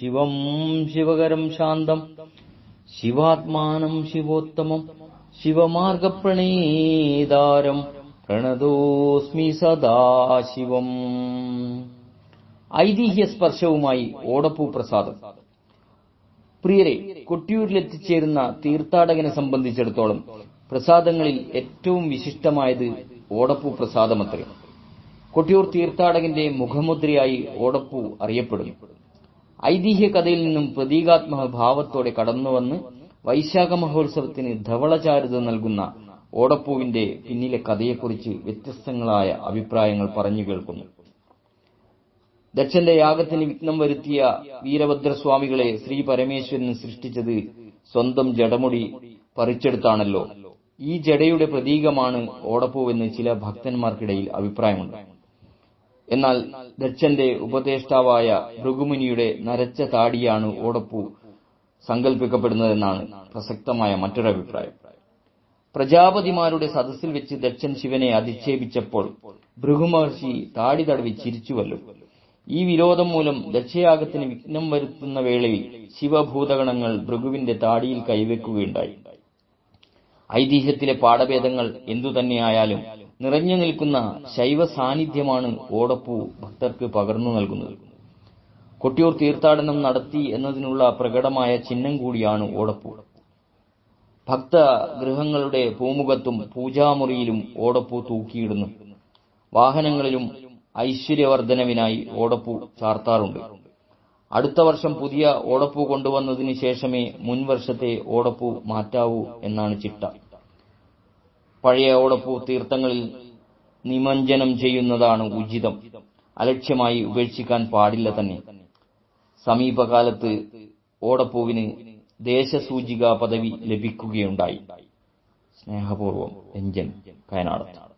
ശിവം ശിവകരം ശാന്തം ശിവാത്മാനം ശിവോത്തമം ശിവമാർഗപ്രണീതാരം പ്രണതോസ്മി സദാശിവം ഐതിഹ്യ സ്പർശവുമായി ഓടപ്പൂ പ്രസാദം. പ്രിയരെ കൊട്ടിയൂരിലെത്തിച്ചേരുന്ന തീർത്ഥാടകനെ സംബന്ധിച്ചിടത്തോളം പ്രസാദങ്ങളിൽ ഏറ്റവും വിശിഷ്ടമായത് ഓടപ്പൂ പ്രസാദമത്രേ. കൊട്ടിയൂർ തീർത്ഥാടകന്റെ മുഖമുദ്രയായി ഓടപ്പൂ അറിയപ്പെടുന്നു. ഐതിഹ്യ കഥയിൽ നിന്നും പ്രതീകാത്മക ഭാവത്തോടെ കടന്നുവന്ന് വൈശാഖ മഹോത്സവത്തിന് ധവളചാരുത നൽകുന്ന ഓടപ്പൂവിന്റെ പിന്നിലെ കഥയെക്കുറിച്ച് വ്യത്യസ്തങ്ങളായ അഭിപ്രായങ്ങൾ പറഞ്ഞു കേൾക്കുന്നു. ദക്ഷന്റെ യാഗത്തിന് വിഘ്നം വരുത്തിയ വീരഭദ്രസ്വാമികളെ ശ്രീ പരമേശ്വരൻ സൃഷ്ടിച്ചത് സ്വന്തം ജടമുടി പറിച്ചെടുത്താണല്ലോ. ഈ ജടയുടെ പ്രതീകമാണ് ഓടപ്പൂവെന്ന് ചില ഭക്തന്മാർക്കിടയിൽ അഭിപ്രായമുണ്ട്. എന്നാൽ ദക്ഷന്റെ ഉപദേഷ്ടാവായ ഭൃഗുമുനിയുടെ നരച്ച താടിയാണ് ഓടപ്പൂ സങ്കല്പിക്കപ്പെടുന്നതെന്നാണ് പ്രസക്തമായ മറ്റൊരു അഭിപ്രായം. പ്രജാപതിമാരുടെ സദസ്സിൽ വെച്ച് ദക്ഷൻ ശിവനെ അധിക്ഷേപിച്ചപ്പോൾ ഭൃഗുമഹർഷി താടി തടവി ചിരിച്ചുവല്ലോ. ഈ വിരോധം മൂലം ദക്ഷയാഗത്തിന് വിഘ്നം വരുത്തുന്ന വേളയിൽ ശിവഭൂതഗണങ്ങൾ ഭൃഗുവിന്റെ താടിയിൽ കൈവെക്കുകയുണ്ടായി. ഐതിഹ്യത്തിലെ പാഠഭേദങ്ങൾ എന്തുതന്നെയായാലും നിറഞ്ഞു നിൽക്കുന്ന ശൈവ സാന്നിധ്യമാണ് ഓടപ്പൂ ഭക്തർക്ക് പകർന്നു നൽകുന്നത്. കൊട്ടിയൂർ തീർത്ഥാടനം നടത്തി എന്നതിനുള്ള പ്രകടമായ ചിഹ്നം കൂടിയാണ് ഓടപ്പൂ. ഭക്ത ഗൃഹങ്ങളുടെ പൂമുഖത്തും പൂജാമുറിയിലും ഓടപ്പൂ തൂക്കിയിടുന്നു. വാഹനങ്ങളിലും ഐശ്വര്യവർദ്ധനവിനായി ഓടപ്പൂ ചാർത്താറുണ്ട്. അടുത്ത വർഷം പുതിയ ഓടപ്പൂ കൊണ്ടുവന്നതിന് ശേഷമേ മുൻവർഷത്തെ ഓടപ്പൂ മാറ്റാവൂ എന്നാണ് ചിട്ട. പഴയ ഓടപ്പൂ തീർത്ഥങ്ങളിൽ നിമഞ്ജനം ചെയ്യുന്നതാണ് ഉചിതം. അലക്ഷ്യമായി ഉപേക്ഷിക്കാൻ പാടില്ല തന്നെ. സമീപകാലത്ത് ഓടപ്പൂവിന് ദേശസൂചിക പദവി ലഭിക്കുകയുണ്ടായി. സ്നേഹപൂർവം രഞ്ജൻ കയനാടത്ത്.